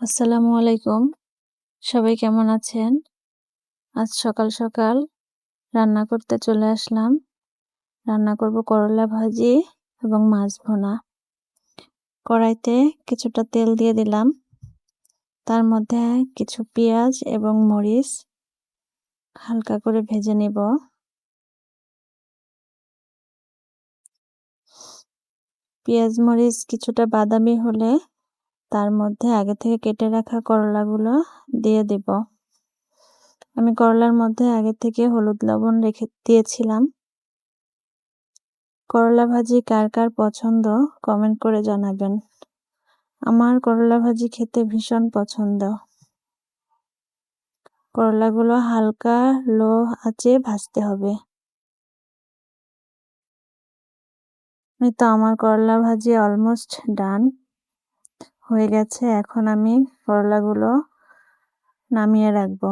আসসালামু আলাইকুম। সবাই কেমন আছেন? আজ সকাল সকাল রান্না করতে চলে আসলাম। রান্না করব করলা ভাজি এবং মাছ ভোনা। কড়াইতে কিছুটা তেল দিয়ে দিলাম। তার মধ্যে কিছু পেঁয়াজ এবং মরিচ হালকা করে ভেজে নিব। পেঁয়াজ, মরিচ কিছুটা বাদামি হলে তার মধ্যে আগে থেকে কেটে রাখা করলাগুলো দিয়ে দেব। আমি করলার মধ্যে আগে থেকে হলুদ লবণ রেখে দিয়েছিলাম। করলা ভাজি কার কার পছন্দ কমেন্ট করে জানাবেন। আমার করলা ভাজি খেতে ভীষণ পছন্দ। করলাগুলো হালকা লো আঁচে ভাজতে হবে। তো আমার করলা ভাজি অলমোস্ট ডান হয়ে গেছে, এখন আমি করলাগুলো নামিয়ে রাখব।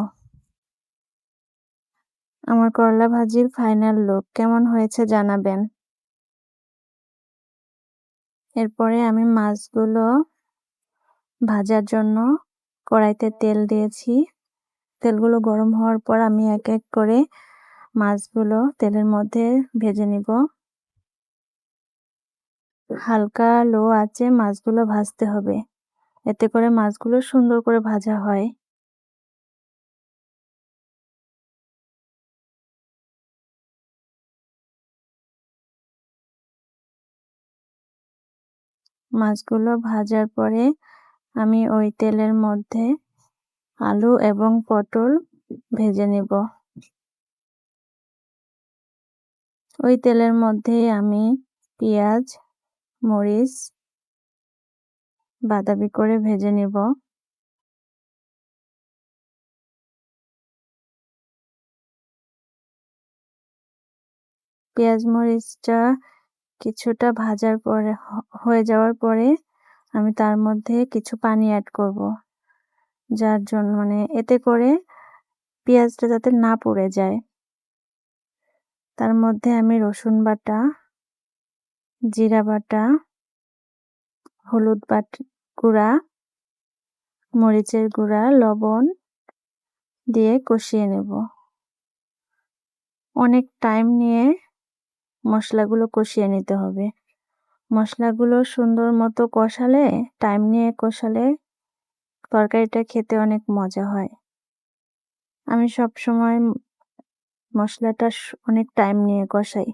আমার করলা ভাজির ফাইনাল লুক কেমন হয়েছে জানাবেন। এরপরে আমি মাছগুলো ভাজার জন্য কড়াইতে তেল দিয়েছি। তেলগুলো গরম হওয়ার পর আমি এক এক করে মাছগুলো তেলের মধ্যে ভেজে নিব। হালকা লো আছে মাছগুলো ভাজতে হবে। এতে করে মাছগুলো সুন্দর করে ভাজা হয়। মাছগুলো ভাজার পরে আমি ওই তেলের মধ্যে আলু এবং পটল ভেজে নেব। ওই তেলের মধ্যে আমি পেঁয়াজ মরিচ, বাদামি করে ভেজে নেব। পেঁয়াজ মরিচটা কিছুটা ভাজার পরে হয়ে যাওয়ার পরে আমি তার মধ্যে কিছু পানি অ্যাড করব। যার জন্য মানে এতে করে পেঁয়াজটা যাতে না পড়ে যায়। তার মধ্যে আমি রসুন বাটা জিরা বাটা, হলুদ বাট, গুঁড়া, মরিচের গুঁড়া, লবণ দিয়ে কষিয়ে নেব। অনেক টাইম নিয়ে মশলাগুলো কষিয়ে নিতে হবে। মশলাগুলো সুন্দর মতো কষালে, টাইম নিয়ে কষালে তরকারিটা খেতে অনেক মজা হয়। আমি সব সময় মশলাটা অনেক টাইম নিয়ে কষাই।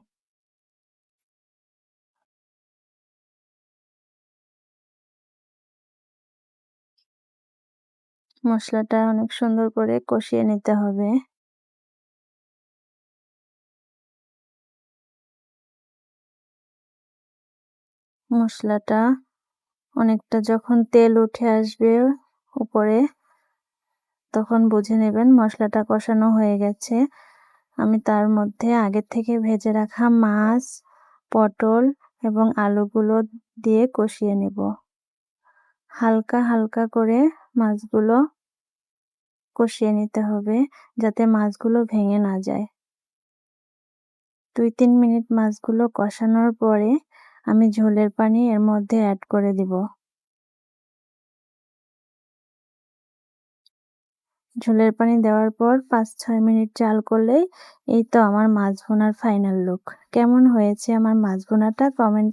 মশলাটা অনেক সুন্দর করে কষিয়ে নিতে হবে। মশলাটা অনেকটা যখন তেল উঠে আসবে উপরে, তখন বুঝে নেবেন মশলাটা কষানো হয়ে গেছে। আমি তার মধ্যে আগে থেকে ভেজে রাখা মাছ, পটল এবং আলুগুলো দিয়ে কষিয়ে নেব। হালকা হালকা করে মাছগুলো কষিয়ে নিতে হবে যাতে মাছগুলো ভেঙে না যায়। দুই, তিন মিনিট মাছগুলো কষানোর পরে আমি ঝোলের পানি এর মধ্যে অ্যাড করে দিব। ঝোলের পানি দেওয়ার পর পাঁচ, ছয় মিনিট চাল করলেই এই তো আমার মাছ ভোনার ফাইনাল লুক কেমন হয়েছে আমার মাছ ভোনাটা? কমেন্ট